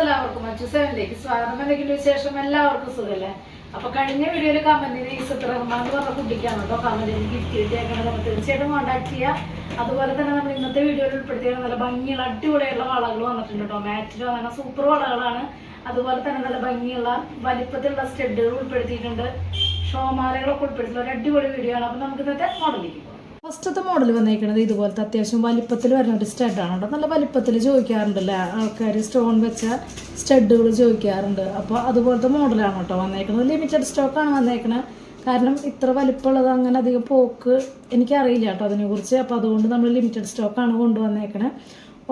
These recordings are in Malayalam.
എല്ലാവർക്കും മറ്റു സെവനിലേക്ക് സ്വാഗതം. എന്തെങ്കിലും വിശേഷം? എല്ലാവർക്കും സുഖല്ലേ? അപ്പൊ കഴിഞ്ഞ വീഡിയോയിൽ കമന്റിന് ഈസത്ത് റഹ്മാൻ എന്ന് പറഞ്ഞ കുട്ടിക്കാണ് കേട്ടോ കമന്റിന് ഗിഫ്റ്റ് കിട്ടിയേക്കണത് നമ്മൾ തീർച്ചയായിട്ടും കോൺടാക്ട് ചെയ്യുക അതുപോലെ തന്നെ നമ്മൾ ഇന്നത്തെ വീഡിയോയിൽ ഉൾപ്പെടുത്തിയ നല്ല ഭംഗിയുള്ള അടിപൊളിയുള്ള വളകൾ വന്നിട്ടുണ്ട് കേട്ടോ. മാറ്റിൽ വന്ന സൂപ്പർ വളകളാണ്. അതുപോലെ തന്നെ നല്ല ഭംഗിയുള്ള വലിപ്പത്തിലുള്ള സ്റ്റെഡുകൾ ഉൾപ്പെടുത്തിയിട്ടുണ്ട്. ഷോമാലകളൊക്കെ ഉൾപ്പെടുത്തിയിട്ടുള്ള ഒരു അടിപൊളി വീഡിയോ ആണ്. അപ്പൊ നമുക്ക് ഇന്നത്തെ മോഡലിലേക്ക് പോകാം ഫസ്റ്റത്തെ മോഡൽ വന്നേക്കുന്നത് ഇതുപോലത്തെ അത്യാവശ്യം വലിപ്പത്തിൽ വരുന്ന ഒരു സ്റ്റഡാണ് കേട്ടോ. നല്ല വലിപ്പത്തിൽ ചോദിക്കാറുണ്ടല്ലേ? ആൾക്കാർ സ്റ്റോൺ വെച്ച സ്റ്റഡുകൾ ചോദിക്കാറുണ്ട്. അപ്പോൾ അതുപോലത്തെ മോഡലാണ് കേട്ടോ വന്നേക്കുന്നത് ലിമിറ്റഡ് സ്റ്റോക്കാണ് വന്നേക്കുന്നത് കാരണം ഇത്ര വലിപ്പമുള്ളത് അങ്ങനെ അധികം പോക്ക് എനിക്കറിയില്ല കേട്ടോ അതിനെക്കുറിച്ച്. അപ്പോൾ അതുകൊണ്ട് നമ്മൾ ലിമിറ്റഡ് സ്റ്റോക്കാണ് കൊണ്ടുവന്നേക്കണേ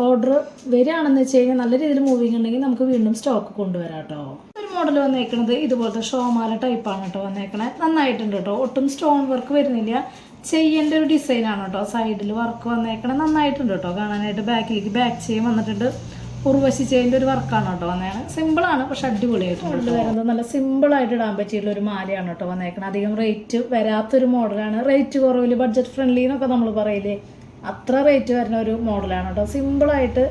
ഓർഡർ വരികയാണെന്ന് വെച്ച് കഴിഞ്ഞാൽ നല്ല രീതിയിൽ മൂവിങ് ഉണ്ടെങ്കിൽ നമുക്ക് വീണ്ടും സ്റ്റോക്ക് കൊണ്ടുവരാം കേട്ടോ. ഒരു മോഡൽ വന്നേക്കുന്നത് ഇതുപോലത്തെ ഷോമാല ടൈപ്പാണ് കേട്ടോ വന്നേക്കണേ നന്നായിട്ടുണ്ട് കേട്ടോ. ഒട്ടും സ്റ്റോൺ വർക്ക് വരുന്നില്ല. ചെയ്യേണ്ട ഒരു ഡിസൈനാണ് കേട്ടോ. സൈഡിൽ വർക്ക് വന്നേക്കണേ നന്നായിട്ടുണ്ട് കേട്ടോ കാണാനായിട്ട്. ബാക്കിലേക്ക് ബാക്ക് ചെയിൻ വന്നിട്ടുണ്ട്. ഉർവശി ചെയിന്റെ ഒരു വർക്കാണ് കേട്ടോ സിമ്പിൾ സിമ്പിളാണ് പക്ഷെ അടിപൊളിയായിട്ടുണ്ട് വരുന്നത് നല്ല സിമ്പിളായിട്ട് ഇടാൻ പറ്റിയുള്ള ഒരു മാലയാണ് കേട്ടോ വന്നേക്കണേ അധികം റേറ്റ് വരാത്തൊരു മോഡലാണ് റേറ്റ് കുറവിൽ ബഡ്ജറ്റ് ഫ്രണ്ട്ലി എന്നൊക്കെ നമ്മൾ പറയില്ലേ? അത്ര റേറ്റ് വരുന്ന ഒരു മോഡലാണ് കേട്ടോ. സിമ്പിളായിട്ട്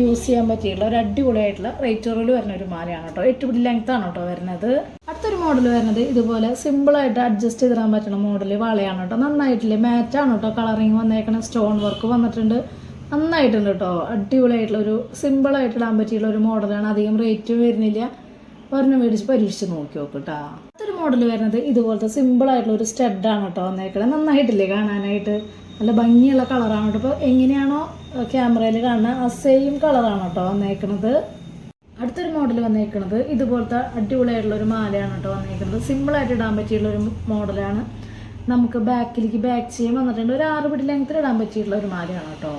യൂസ് ചെയ്യാൻ പറ്റിയിട്ടുള്ള ഒരു അടിപൊളിയായിട്ടുള്ള റേറ്റ് കുറവിൽ വരുന്ന ഒരു മാലയാണ് കേട്ടോ. എട്ട് പിടി ലെങ്ത് ആണ് കേട്ടോ വരുന്നത്. അടുത്തൊരു മോഡൽ വരുന്നത് ഇതുപോലെ സിമ്പിളായിട്ട് അഡ്ജസ്റ്റ് ചെയ്ത് ചെയ്തിടാൻ പറ്റുന്ന മോഡൽ വളയാണ് കേട്ടോ. നന്നായിട്ടില്ലേ? മാറ്റാണ് കേട്ടോ കളറിങ് വന്നേക്കണ. സ്റ്റോൺ വർക്ക് വന്നിട്ടുണ്ട്. നന്നായിട്ടുണ്ട് കേട്ടോ. അടിപൊളിയായിട്ടുള്ള ഒരു സിമ്പിളായിട്ട് ഇടാൻ പറ്റിയുള്ള ഒരു മോഡലാണ് അധികം റേറ്റ് വരുന്നില്ല. ഒരെണ്ണം മേടിച്ച് പരീക്ഷിച്ച് നോക്കി നോക്ക് കേട്ടോ അടുത്തൊരു മോഡൽ വരുന്നത് ഇതുപോലത്തെ സിമ്പിളായിട്ടുള്ള ഒരു സ്റ്റഡാണ് കേട്ടോ വന്നേക്കണത് നന്നായിട്ടില്ലേ കാണാനായിട്ട്? നല്ല ഭംഗിയുള്ള കളറാണ് കേട്ടോ. ഇപ്പോൾ എങ്ങനെയാണോ ക്യാമറയിൽ കാണുന്ന ആ സെയിം കളറാണ് കേട്ടോ വന്നേക്കണത്. അടുത്തൊരു മോഡൽ വന്നേക്കുന്നത് ഇതുപോലത്തെ അടിപൊളിയായിട്ടുള്ള ഒരു മാലയാണ് കേട്ടോ വന്നേക്കുന്നത് സിമ്പിളായിട്ട് ഇടാൻ പറ്റിയുള്ള ഒരു മോഡലാണ് നമുക്ക് ബാക്കിലേക്ക് ബാക്ക് ചെയ്യാൻ വന്നിട്ടുണ്ട്. ഒരു ആറ് പിടി ലെങ്ത്തിൽ ഇടാൻ പറ്റിയിട്ടുള്ള ഒരു മാലയാണ് കേട്ടോ.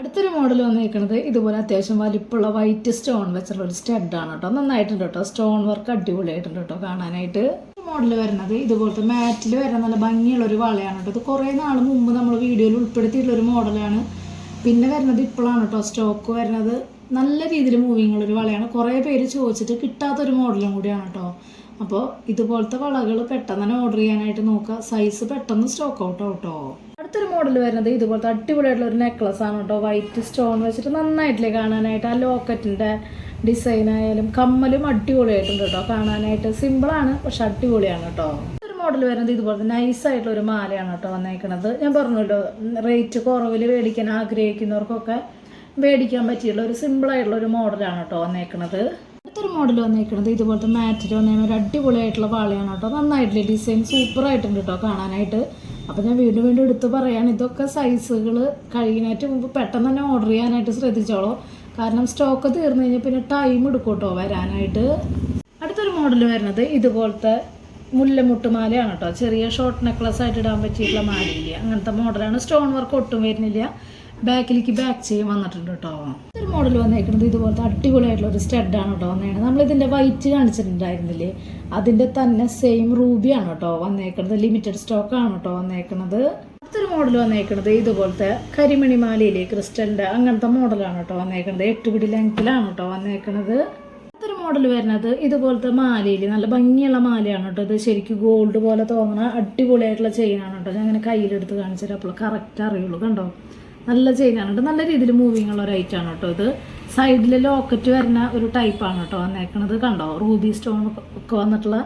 അടുത്തൊരു മോഡൽ വന്നേക്കുന്നത് ഇതുപോലെ അത്യാവശ്യം വലിപ്പമുള്ള വൈറ്റ് സ്റ്റോൺ വെച്ചുള്ള ഒരു സ്റ്റഡാണ് കേട്ടോ. നന്നായിട്ടുണ്ട് കേട്ടോ. സ്റ്റോൺ വർക്ക് അടിപൊളിയായിട്ടുണ്ട് കേട്ടോ കാണാനായിട്ട്. മോഡൽ വരുന്നത് ഇതുപോലത്തെ മാറ്റിൽ വരുന്ന നല്ല ഭംഗിയുള്ള ഒരു വളയാണ് കേട്ടോ. ഇത് കുറേ നാൾ മുമ്പ് നമ്മൾ വീഡിയോയിൽ ഉൾപ്പെടുത്തിയിട്ടുള്ള ഒരു മോഡലാണ് പിന്നെ വരുന്നത് ഇപ്പോഴാണ് കേട്ടോ. സ്റ്റോക്ക് വരുന്നത് നല്ല രീതിയിൽ മൂവിങ് ഉള്ളൊരു വളയാണ്. കുറേ പേര് ചോദിച്ചിട്ട് കിട്ടാത്തൊരു മോഡലും കൂടിയാണ് കേട്ടോ അപ്പോൾ ഇതുപോലത്തെ വളകൾ പെട്ടെന്ന് തന്നെ ഓർഡർ ചെയ്യാനായിട്ട് നോക്കുക സൈസ് പെട്ടെന്ന് സ്റ്റോക്ക് ഔട്ട് കേട്ടോ അടുത്തൊരു മോഡൽ വരുന്നത് ഇതുപോലത്തെ അടിപൊളിയായിട്ടുള്ള ഒരു നെക്ലസ് ആണ് കേട്ടോ വൈറ്റ് സ്റ്റോൺ വെച്ചിട്ട് നന്നായിട്ടില്ലേ കാണാനായിട്ട്. ആ ലോക്കറ്റിന്റെ ഡിസൈൻ ആയാലും കമ്മലും അടിപൊളിയായിട്ടുണ്ട് കേട്ടോ കാണാനായിട്ട് സിമ്പിളാണ് പക്ഷെ അടിപൊളിയാണ് കേട്ടോ മോഡൽ വരുന്നത് ഇതുപോലത്തെ നൈസായിട്ടുള്ള ഒരു മാലയാണ് കേട്ടോ വന്നേക്കണത്. ഞാൻ പറഞ്ഞല്ലോ റേറ്റ് കുറവിൽ മേടിക്കാൻ ആഗ്രഹിക്കുന്നവർക്കൊക്കെ മേടിക്കാൻ പറ്റിയുള്ള ഒരു സിമ്പിളായിട്ടുള്ള ഒരു മോഡലാണ് കേട്ടോ വന്നേക്കണത്. അടുത്തൊരു മോഡൽ വന്നേക്കണത് ഇതുപോലത്തെ മാറ്റിൽ വന്നേക്കുന്ന ഒരു അടിപൊളിയായിട്ടുള്ള വാളയാണ് കേട്ടോ. നന്നായിട്ടില്ല ഡിസൈൻ സൂപ്പർ ആയിട്ടുണ്ട് കേട്ടോ കാണാനായിട്ട്. അപ്പോൾ ഞാൻ വീണ്ടും വീണ്ടും എടുത്ത് പറയാണ് ഇതൊക്കെ സൈസുകൾ കഴിയുന്നതിന് മുമ്പ് പെട്ടെന്ന് തന്നെ ഓർഡർ ചെയ്യാനായിട്ട് ശ്രദ്ധിച്ചോളൂ. കാരണം സ്റ്റോക്ക് തീർന്നു കഴിഞ്ഞാൽ പിന്നെ ടൈം എടുക്കും കേട്ടോ വരാനായിട്ട്. അടുത്തൊരു മോഡൽ വരുന്നത് ഇതുപോലത്തെ മുല്ലമുട്ടുമാലയാണ് കേട്ടോ. ചെറിയ ഷോർട്ട് നെക്ലസ് ആയിട്ട് ഇടാൻ പറ്റിയിട്ടുള്ള മാലയില്ല? അങ്ങനത്തെ മോഡലാണ് സ്റ്റോൺ വർക്ക് ഒട്ടും വരുന്നില്ല. ബാക്കിലേക്ക് ബാക്ക് ചെയ്യും വന്നിട്ടുണ്ട് കേട്ടോ. ഒരു മോഡൽ വന്നേക്കുന്നത് ഇതുപോലത്തെ അടിപൊളിയായിട്ടുള്ള ഒരു സ്റ്റഡാണ് കേട്ടോ വന്നേക്കുന്നത് നമ്മൾ ഇതിന്റെ വൈറ്റ് കാണിച്ചിട്ടുണ്ടായിരുന്നില്ലേ? അതിന്റെ തന്നെ സെയിം റൂബിയാണ് കേട്ടോ വന്നേക്കുന്നത് ലിമിറ്റഡ് സ്റ്റോക്ക് ആണ് കേട്ടോ വന്നേക്കുന്നത് അടുത്തൊരു മോഡൽ വന്നേക്കുന്നത് ഇതുപോലത്തെ കരിമണി മാലയിലെ ക്രിസ്റ്റലിന്റെ അങ്ങനത്തെ മോഡലാണ് കേട്ടോ വന്നേക്കുന്നത് എട്ട് പിടി ലെങ്ത്തിലാണ് കേട്ടോ വന്നേക്കുന്നത് അടുത്തൊരു മോഡൽ വരുന്നത് ഇതുപോലത്തെ മാലയിൽ നല്ല ഭംഗിയുള്ള മാലയാണ് കേട്ടോ ഇത്. ശരിക്കും ഗോൾഡ് പോലെ തോന്നുന്ന അടിപൊളിയായിട്ടുള്ള ചെയിനാണ് കേട്ടോ. ഞാൻ അങ്ങനെ കയ്യിലെടുത്ത് കാണിച്ചിട്ട് അപ്പോൾ കറക്റ്റ് അറിയുള്ളൂ കണ്ടോ? നല്ല ചെയിനാണ് കേട്ടോ. നല്ല രീതിയിൽ മൂവിങ് ഉള്ള ഒരു ഐറ്റാണ് കേട്ടോ ഇത്. സൈഡിൽ ലോക്കറ്റ് വരുന്ന ഒരു ടൈപ്പാണ് കേട്ടോ വന്നേക്കണത്. കണ്ടോ? റൂബി സ്റ്റോൺ ഒക്കെ വന്നിട്ടുള്ള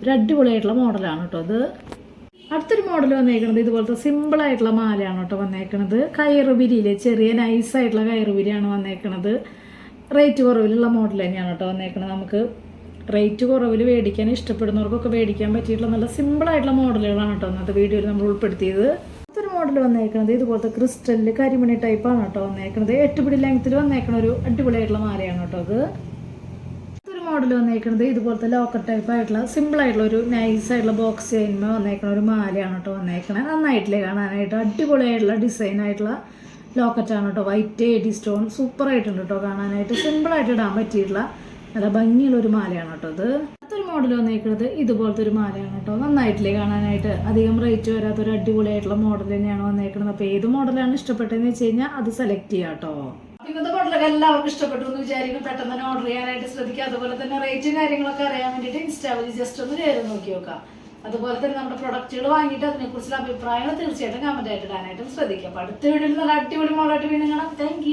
ഒരു അടിപൊളിയായിട്ടുള്ള മോഡലാണ് കേട്ടോ ഇത്. അടുത്തൊരു മോഡൽ വന്നേക്കണത് ഇതുപോലത്തെ സിമ്പിൾ ആയിട്ടുള്ള മാലയാണ് കേട്ടോ വന്നേക്കണത്. കയറുപിരിയിലെ ചെറിയ നൈസ് ആയിട്ടുള്ള കയറുപിരിയാണ് വന്നേക്കണത്. റേറ്റ് കുറവിലുള്ള മോഡൽ തന്നെയാണ് കേട്ടോ വന്നേക്കണത്. നമുക്ക് റേറ്റ് കുറവിൽ മേടിക്കാൻ ഇഷ്ടപ്പെടുന്നവർക്കൊക്കെ മേടിക്കാൻ പറ്റിയിട്ടുള്ള നല്ല സിമ്പിൾ ആയിട്ടുള്ള മോഡലുകളാണ് കേട്ടോ അന്നത്തെ വീഡിയോയിൽ നമ്മൾ ഉൾപ്പെടുത്തിയത്. മോഡൽ വന്നേക്കണത് ഇതുപോലത്തെ ക്രിസ്റ്റലിൽ കരിമണി ടൈപ്പാണ് കേട്ടോ വന്നേക്കണത്. എട്ടുപിടി ലെങ്ത്തിൽ വന്നേക്കണ ഒരു അടിപൊളിയായിട്ടുള്ള മാലയാണ് കേട്ടോ അത് ഒരു മോഡൽ വന്നേക്കുന്നത് ഇതുപോലത്തെ ലോക്കർ ടൈപ്പ് ആയിട്ടുള്ള സിമ്പിൾ ആയിട്ടുള്ള ഒരു നൈസ് ആയിട്ടുള്ള ബോക്സ് ചെയ്യുമ്പോൾ വന്നേക്കണ ഒരു മാലയാണ് കേട്ടോ വന്നേക്കണത് നന്നായിട്ടില്ലേ കാണാനായിട്ട്. അടിപൊളിയായിട്ടുള്ള ഡിസൈൻ ആയിട്ടുള്ള ലോക്കറ്റാണ് കേട്ടോ. വൈറ്റ് എഡി സ്റ്റോൺ സൂപ്പർ ആയിട്ടുണ്ട് കേട്ടോ കാണാനായിട്ട്. സിമ്പിൾ ആയിട്ട് ഇടാൻ പറ്റിയിട്ടുള്ള നല്ല ഭംഗിയുള്ള ഒരു മാലയാണ് കേട്ടോ ഇത്. അടുത്തൊരു മോഡൽ വന്നേക്കുന്നത് ഇതുപോലത്തെ ഒരു മാലയാണ് കേട്ടോ. നന്നായിട്ടില്ലേ കാണാനായിട്ട്? അധികം റേറ്റ് വരാത്ത ഒരു അടിപൊളിയായിട്ടുള്ള മോഡൽ തന്നെയാണ് വന്നേക്കുന്നത് അപ്പോൾ ഏത് മോഡലാണ് ഇഷ്ടപ്പെട്ടതെന്ന് വെച്ച് കഴിഞ്ഞാൽ അത് സെലക്ട് ചെയ്യാം കേട്ടോ. ഇന്നത്തെ മോഡലൊക്കെ എല്ലാവർക്കും ഇഷ്ടപ്പെട്ടു എന്ന് വിചാരിക്കും പെട്ടെന്ന് തന്നെ ഓർഡർ ചെയ്യാനായിട്ട് ശ്രദ്ധിക്കുക അതുപോലെ തന്നെ റേറ്റും കാര്യങ്ങളൊക്കെ അറിയാൻ വേണ്ടിയിട്ട് ഇൻസ്റ്റാ വഴി ജസ്റ്റ് ഒന്ന് കയറി നോക്കി നോക്കാം. അതുപോലെ തന്നെ നമ്മുടെ പ്രൊഡക്റ്റുകൾ വാങ്ങിയിട്ട് അതിനെക്കുറിച്ചുള്ള അഭിപ്രായങ്ങൾ തീർച്ചയായിട്ടും കമന്റ് ആയിട്ട് ഇടാനായിട്ടും ശ്രദ്ധിക്കുക അപ്പോൾ അടുത്ത വീഡിയോയിൽ നല്ല അടിപൊളി മോളായിട്ട് വീണ്ടും കാണാം. താങ്ക്